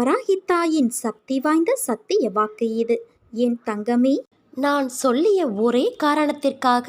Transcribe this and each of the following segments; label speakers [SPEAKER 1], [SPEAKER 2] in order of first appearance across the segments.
[SPEAKER 1] வராகித்தாயின் சக்தி வாய்ந்த சத்திய வாக்கு இது. என் தங்கமே
[SPEAKER 2] நான் சொல்லிய ஒரே காரணத்திற்காக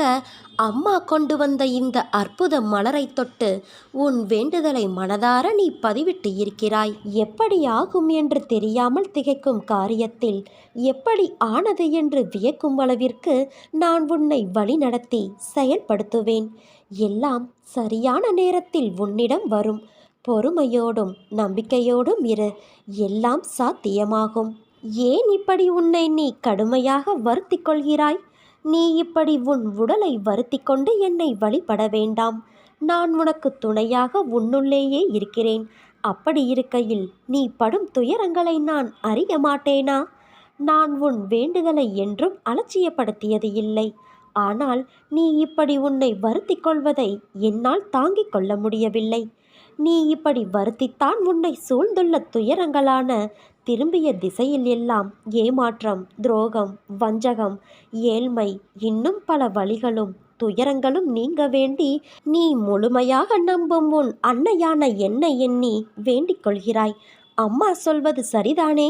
[SPEAKER 2] அம்மா கொண்டு வந்த இந்த அற்புத மலரை தொட்டு உன் வேண்டுதலை மனதார நீ பதிவிட்டு இருக்கிறாய். எப்படி ஆகும் என்று தெரியாமல் திகைக்கும் காரியத்தில் எப்படி ஆனது என்று வியக்கும் அளவிற்கு நான் உன்னை வழிநடத்தி செயல்படுத்துவேன். எல்லாம் சரியான நேரத்தில் உன்னிடம் வரும். பொறுமையோடும் நம்பிக்கையோடும் இரு. எல்லாம் சாத்தியமாகும். ஏன் இப்படி உன்னை நீ கடுமையாக வருத்தி கொள்கிறாய்? நீ இப்படி உன் உடலை வருத்தி கொண்டு என்னை வழிபட வேண்டாம். நான் உனக்கு துணையாக உன்னுள்ளேயே இருக்கிறேன். அப்படி இருக்கையில் நீ படும் துயரங்களை நான் அறிய மாட்டேனா? நான் உன் வேண்டுதலை என்றும் அலட்சியப்படுத்தியது இல்லை. ஆனால் நீ இப்படி உன்னை வருத்திக் கொள்வதை என்னால் தாங்கிக் கொள்ள முடியவில்லை. நீ இப்படி வருத்தித்தான் உன்னை சூழ்ந்துள்ள துயரங்களான திரும்பிய திசையில் எல்லாம் ஏமாற்றம் துரோகம் வஞ்சகம் ஏழ்மை இன்னும் பல வழிகளும் துயரங்களும் நீங்க வேண்டி நீ முழுமையாக நம்பும் உன் அன்னையான என்னை எண்ணி வேண்டிக் கொள்கிறாய். அம்மா சொல்வது சரிதானே?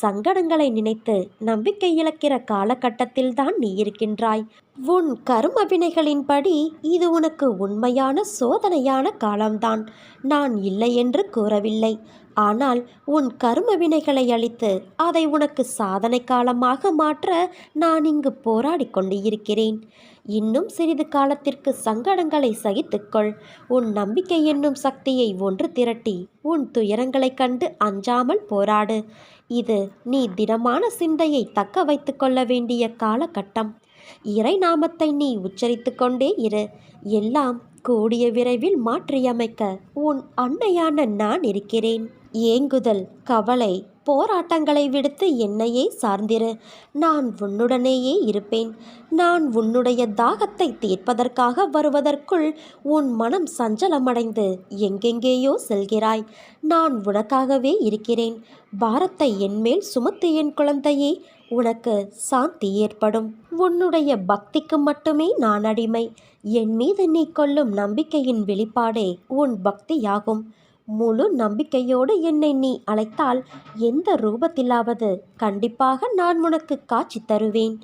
[SPEAKER 2] சங்கடங்களை நினைத்து நம்பிக்கை இழக்கிற காலகட்டத்தில்தான் நீ இருக்கின்றாய். உன் கரும வினைகளின்படி இது உனக்கு உண்மையான சோதனையான காலம்தான். நான் இல்லை என்று கூறவில்லை. ஆனால் உன் கரும வினைகளை அளித்து அதை உனக்கு சாதனை காலமாக மாற்ற நான் இங்கு போராடி கொண்டு இருக்கிறேன் இன்னும் சிறிது காலத்திற்கு சங்கடங்களை சகித்துக்கொள் உன் நம்பிக்கை என்னும் சக்தியை ஒன்று திரட்டி உன் துயரங்களைக் கண்டு அஞ்சாமல் போராடு. இது நீ திடமான சிந்தையை தக்க வைத்து கொள்ள வேண்டிய காலகட்டம். இறை நாமத்தை நீ உச்சரித்து கொண்டே இரு. எல்லாம் கூடிய விரைவில் மாற்றியமைக்க உன் அன்னையான நான் இருக்கிறேன். ஏங்குதல் கவலை போராட்டங்களை விடுத்து என்னையே சார்ந்திரு. நான் உன்னுடனேயே இருப்பேன். நான் உன்னுடைய தாகத்தை தீர்ப்பதற்காக வருவதற்குள் உன் மனம் சஞ்சலமடைந்து எங்கெங்கேயோ செல்கிறாய். நான் உனக்காகவே இருக்கிறேன். பாரத்தை என்மேல் சுமத்து என் குழந்தையே உனக்கு சாந்தி ஏற்படும். உன்னுடைய பக்திக்கு மட்டுமே நான் அடிமை. என் மீது நீ கொள்ளும் நம்பிக்கையின் வெளிப்பாடே உன் பக்தியாகும். முழு நம்பிக்கையோடு என்னை நீ அழைத்தால் எந்த ரூபத்திலாவது கண்டிப்பாக நான் உனக்கு காட்சி தருவேன்.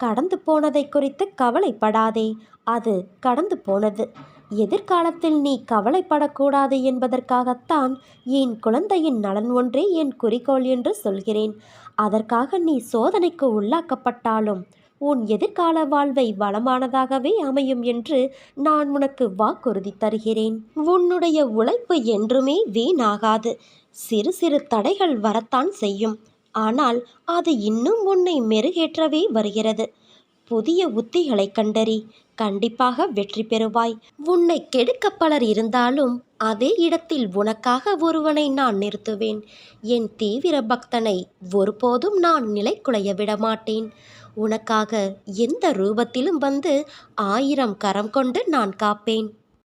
[SPEAKER 2] கடந்து போனதை குறித்து கவலைப்படாதே அது கடந்து போனது. எதிர்காலத்தில் நீ கவலைப்படக்கூடாது என்பதற்காகத்தான் என் குழந்தையின் நலன் ஒன்றே என் குறிக்கோள் என்று சொல்கிறேன். அதற்காக நீ சோதனைக்கு உள்ளாக்கப்பட்டாலும் உன் எதிர்கால வாழ்வை வளமானதாகவே அமையும் என்று நான் உனக்கு வாக்குறுதி தருகிறேன். உன்னுடைய உழைப்பு என்றுமே வீணாகாது. சிறு சிறு தடைகள் வரத்தான் செய்யும். ஆனால் அது இன்னும் உன்னை மெருகேற்றவே வருகிறது. புதிய உத்திகளை கண்டறி கண்டிப்பாக வெற்றி பெறுவாய். உன்னை கெடுக்க பலர் இருந்தாலும் அதே இடத்தில் உனக்காக ஒருவனை நான் நிறுத்துவேன். என் தீவிர பக்தனை ஒருபோதும் நான் நிலைக்குலைய விடமாட்டேன். உனக்காக எந்த ரூபத்திலும் வந்து ஆயிரம் கரம் கொண்டு நான் காப்பேன்.